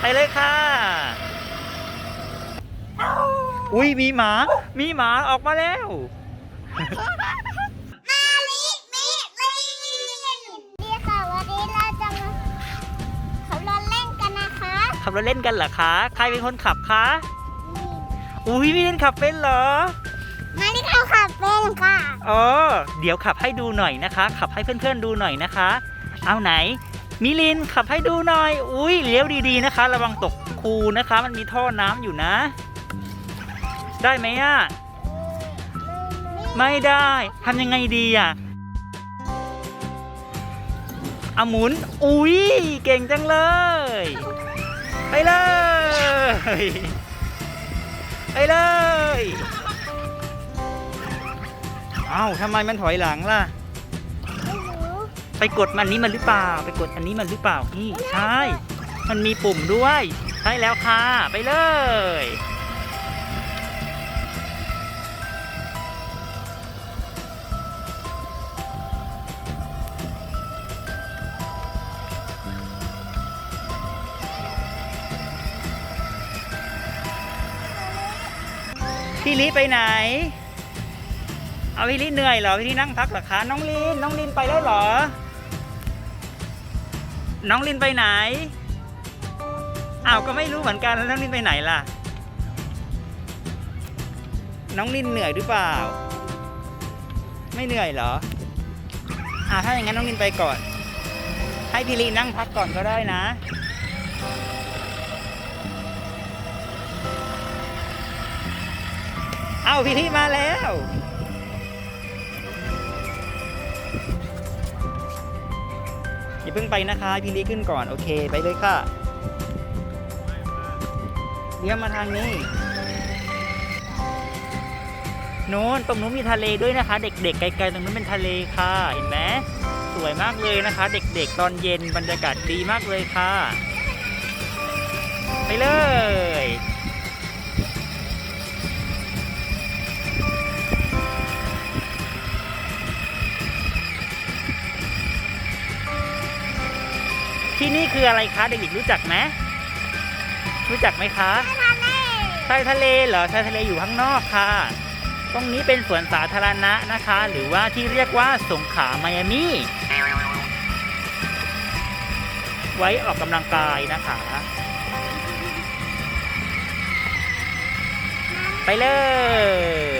ไปเลยค่ะ อุ้ยมีหมา มีหมาออกมาแล้ว มาลิมิลินนี่ค่ะวันนี้เราจะมาขับรถเล่นกันนะคะขับรถเล่นกันเหรอคะ ใครเป็นคนขับคะ อุ้ยพี่เล่นขับเป็นเหรอ มาลิเขาขับเป็นค่ะอ๋อเดี๋ยวขับให้ดูหน่อยนะคะ ขับให้เพื่อนๆดูหน่อยนะคะ เอาไหน มิลินขับให้ดูหน่อย อุ้ยเลี้ยวดีๆนะคะ ระวังตกคูนะคะ มันมีท่อน้ำอยู่นะ ได้ไหมอะ ไม่ได้ทำยังไงดีอะอาหมุน อุ้ยเก่งจังเลย ไปเลย ไปเลย เอ้าทำไมมันถอยหลังล่ะ ไปกดมันนี้มันหรือเปล่า ไปกดอันนี้มันหรือเปล่านี่ใช่ มันมีปุ่มด้วย ใช่แล้วค่ะ ไปเลย พี่ลิไปไหน เอาพี่ลิเหนื่อยเหรอ พี่ลินั่งพักเหรอคะ น้องลินน้องลินไปแล้วเหรอ น้องลินไปไหน อ้าวก็ไม่รู้เหมือนกันแล้วน้องลินไปไหนล่ะ น้องลินเหนื่อยหรือเปล่า ไม่เหนื่อยเหรอ อ่าถ้าอย่างนั้นน้องลินไปก่อน ให้พี่ลินั่งพักก่อนก็ได้นะ เอาพี่ลิมาแล้ว อย่าเพิ่งไปนะคะ พี่ลิขึ้นก่อน โอเค ไปเลยค่ะเลี้ยวมาทางนี้ โน้นตรงนู้นมีทะเลด้วยนะคะ เด็กๆ ไกลๆ ตรงนู้นเป็นทะเลค่ะ เห็นไหมสวยมากเลยนะคะ เด็กๆ ตอนเย็นบรรยากาศดีมากเลยค่ะ ไปเลย ที่นี่คืออะไรคะเด็กๆรู้จักไหมรู้จักไหมคะทะเลชายทะเลเหรอชายทะเลอยู่ข้างนอกค่ะ ตรงนี้เป็นสวนสาธารณะนะคะ หรือว่าที่เรียกว่าสงขลาไมอามี่ไว้ออกกำลังกายนะคะ ไปเลย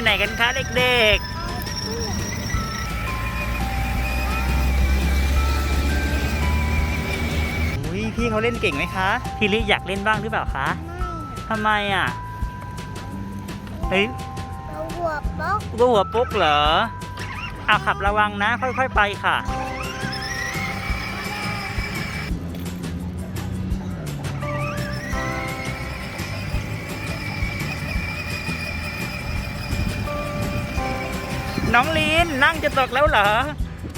ไปไหนกันคะเด็กๆอุ้ยพี่เขาเล่นเก่งไหมคะพี่ลิอยากเล่นบ้างหรือเปล่าคะทำไมอะเฮ้ยเราหัวป๊อกก็หัวปุ๊กเหรออะขับระวังนะ ค่อยๆไปค่ะ น้องลินนั่งจะตกแล้วเหรอ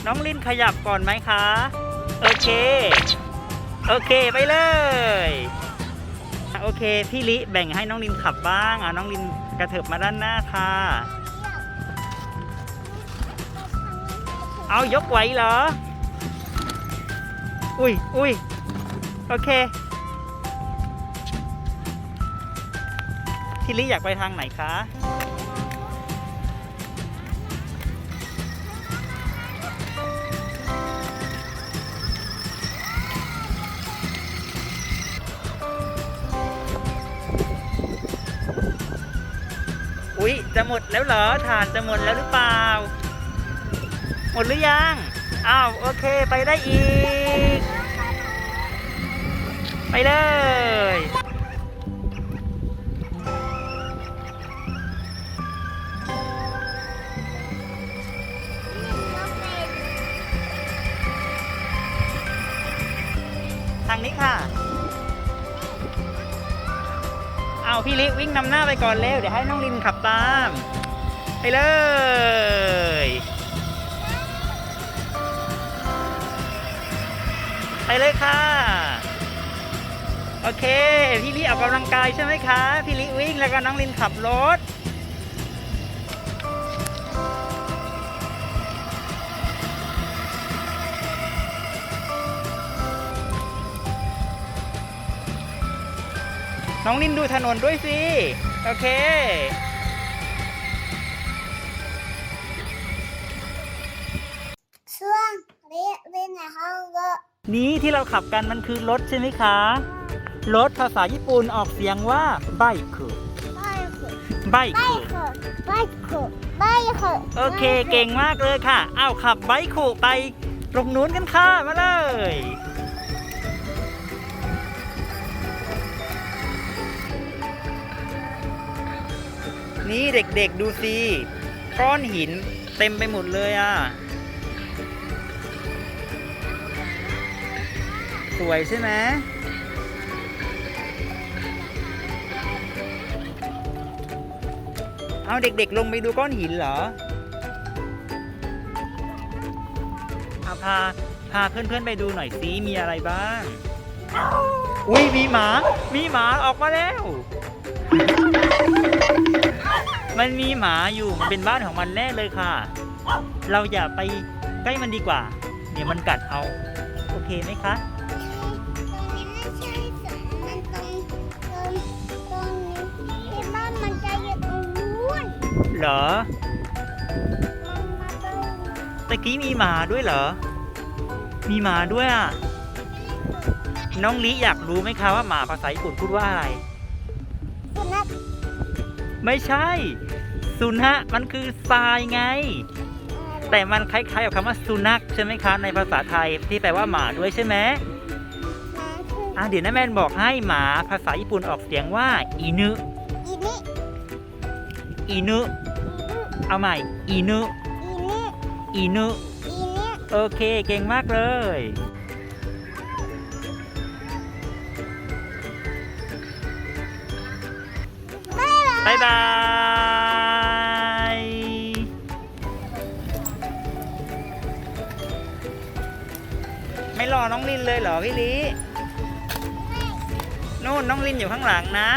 น้องลินขยับก่อนไหมคะ โอเค โอเคไปเลย โอเค พี่ลิแบ่งให้น้องลินขับบ้างอะน้องลินกระเถิบมาด้านหน้าค่ะ เอายกไหวเหรอ อุ้ยอุ้ยโอเค พี่ลิอยากไปทางไหนคะ จะหมดแล้วเหรอฐานจะหมดแล้วหรือเปล่า หมดหรือยัง อ้าวโอเคไปได้อีก ไปเลยทางนี้ค่ะ เอาพี่ลิวิ่งนำหน้าไปก่อนเร็วเดี๋ยวให้น้องลินขับตาม ไปเลย ไปเลยค่ะ โอเค พี่ลิออกกำลังกายใช่ไหมคะ พี่ลิวิ่งแล้วก็น้องลินขับรถ น้องลินดูถนนด้วยสิ โอเค ช่วงเรียนเรียนในห้องก็นี้ที่เราขับกันมันคือรถใช่ไหมคะ รถภาษาญี่ปุ่นออกเสียงว่าไบค์ไปเถอะไบไปค์เถอะไปเถอะไปเถอะโอเค เก่งมากเลยค่ะอ้าวขับไบค์ไปตรงนู้นกันค่ะ มาเลย นี่เด็กๆดูสิก้อนหินเต็มไปหมดเลยอะ สวยใช่ไหมเอาเด็กๆลงไปดูก้อนหินเหรอเอาพาพาเพื่อนๆไปดูหน่อยสิมีอะไรบ้าง อุ้ยมีหมา มีหมาออกมาแล้ว มันมีหมาอยู่มันเป็นบ้านของมันแน่เลยค่ะ เราอย่าไปใกล้มันดีกว่า เดี๋ยวมันกัดเอา โอเคไหมคะตรงนี้ไม่ใช่สวนมันตรงตรงตรงนี้ที่บ้านมันจะอยู่ตรงนู้นเหรอมันมาตรงตะกี้มีหมาด้วยเหรอ มีหมาด้วยอะ น้องลิอยากรู้ไหมคะว่าหมาภาษาญี่ปุ่นพูดว่าอะไรสุนัขไม่ใช่ สุนัขมันคือทรายไง แต่มันคล้ายๆกับคำว่าสุนัขใช่ไหมคะในภาษาไทยที่แปลว่าหมาด้วยใช่ไหมหมาคืออะเดี๋ยวนะแมนบอกให้หมาภาษาญี่ปุ่นออกเสียงว่าอีนึอีนี่อีนึเอาใหม่อีนึอีนี่อีนึอีนี่โอเคเก่งมากเลยบ๊า ไม่รอน้องลินเลยเหรอพี่ลินู่นน้องลินอยู่ข้างหลังนะ